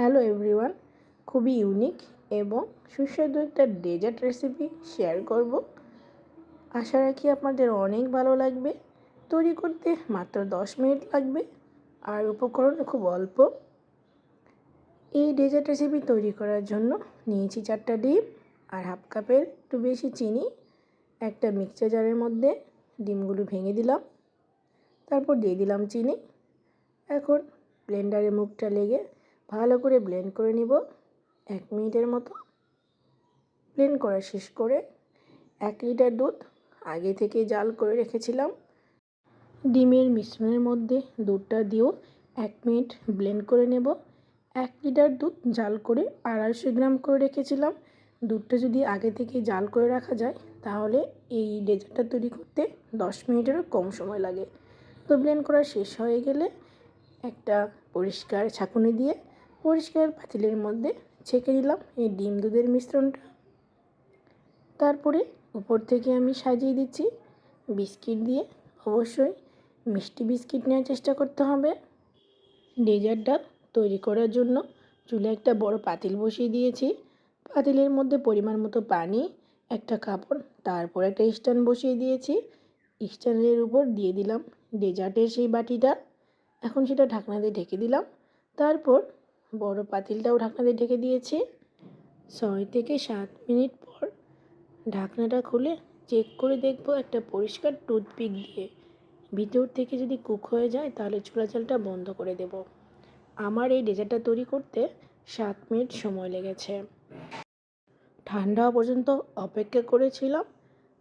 Hello everyone খুবই unique এবং সুস্বাদু একটা ডেজার্ট রেসিপি শেয়ার করব। আশা রাখি আপনাদের অনেক ভালো লাগবে। তৈরি করতে মাত্র দশ মিনিট লাগবে আর উপকরণ খুব অল্প। এই ডেজার্ট রেসিপি তৈরি করার জন্য নিয়েছি চারটা ডিম আর হাফ কাপের একটু বেশি চিনি, একটা মিক্সচার জারের মধ্যে ডিমগুলো ভেঙে দিলাম, তারপর দিয়ে দিলাম চিনি। এখন ব্লেন্ডারে মুখটা লেগে ভালো করে ব্লেন্ড করে নিব। এক মিনিটের মতো। ব্লেন্ড করা শেষ করে এক লিটার দুধ আগে থেকে জাল করে রেখেছিলাম। ডিমের মিশ্রণের মধ্যে দুধটা দিয়েও এক মিনিট ব্লেন্ড করে নেব। এক লিটার দুধ জাল করে আড়াইশো গ্রাম করে রেখেছিলাম। দুধটা যদি আগে থেকে জাল করে রাখা যায়, তাহলে এই ডেজার্টটা তৈরি করতে দশ মিনিটেরও কম সময় লাগে। তো ব্লেন্ড করা শেষ হয়ে গেলে একটা পরিষ্কার ছাঁকুনি দিয়ে পরিষ্কার পাতিলের মধ্যে ছেঁকে দিলাম এই ডিম দুধের মিশ্রণটা। তারপরে উপর থেকে আমি সাজিয়ে দিচ্ছি বিস্কিট দিয়ে। অবশ্যই মিষ্টি বিস্কিট নেওয়ার চেষ্টা করতে হবে। ডেজার্টটা তৈরি করার জন্য চুলে একটা বড় পাতিল বসিয়ে দিয়েছি। পাতিলের মধ্যে পরিমাণ মতো পানি, একটা কাপড়, তারপর একটা স্ট্যান্ড বসিয়ে দিয়েছি। স্ট্যান্ডের উপর দিয়ে দিলাম ডেজার্টের সেই বাটিটা। এখন সেটা ঢাকনা দিয়ে ঢেকে দিলাম। তারপর বড় পাতিলটাও ঢাকনা দিয়ে ঢেকে দিয়েছি। ছয় থেকে সাত মিনিট পর ঢাকনাটা খুলে চেক করে দেখব একটা পরিষ্কার টুথপিক দিয়ে ভিতর থেকে যদি কুক হয়ে যায় তাহলে চুলা বন্ধ করে দেব। আমার এই ডেজার্টটা তৈরি করতে সাত মিনিট সময় লেগেছে। ঠান্ডা হওয়া পর্যন্ত অপেক্ষা করেছিলাম।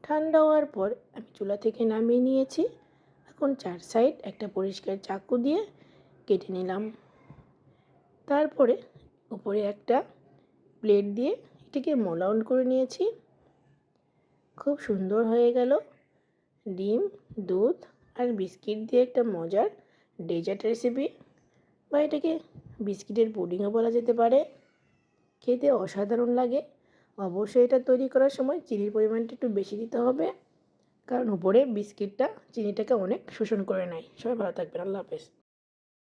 ঠান্ডা হওয়ার পর আমি চুলা থেকে নামিয়ে নিয়েছি। এখন চার সাইড একটা পরিষ্কার চাকু দিয়ে কেটে নিলাম। তারপরে উপরে একটা প্লেট দিয়ে এটিকে মোলাউন্ড করে নিয়েছি। খুব সুন্দর হয়ে গেল। ডিম, দুধ আর বিস্কিট দিয়ে একটা মজার ডেজার্ট রেসিপি বা এটাকে বিস্কিটের পুডিংও বলা যেতে পারে। খেতে অসাধারণ লাগে। অবশ্যই এটা তৈরি করার সময় চিনির পরিমাণটা একটু বেশি দিতে হবে। কারণ উপরে বিস্কিটটা চিনিটাকে অনেক শোষণ করে নেয়। সবাই ভালো থাকবেন। আল্লাহ হাফেজ।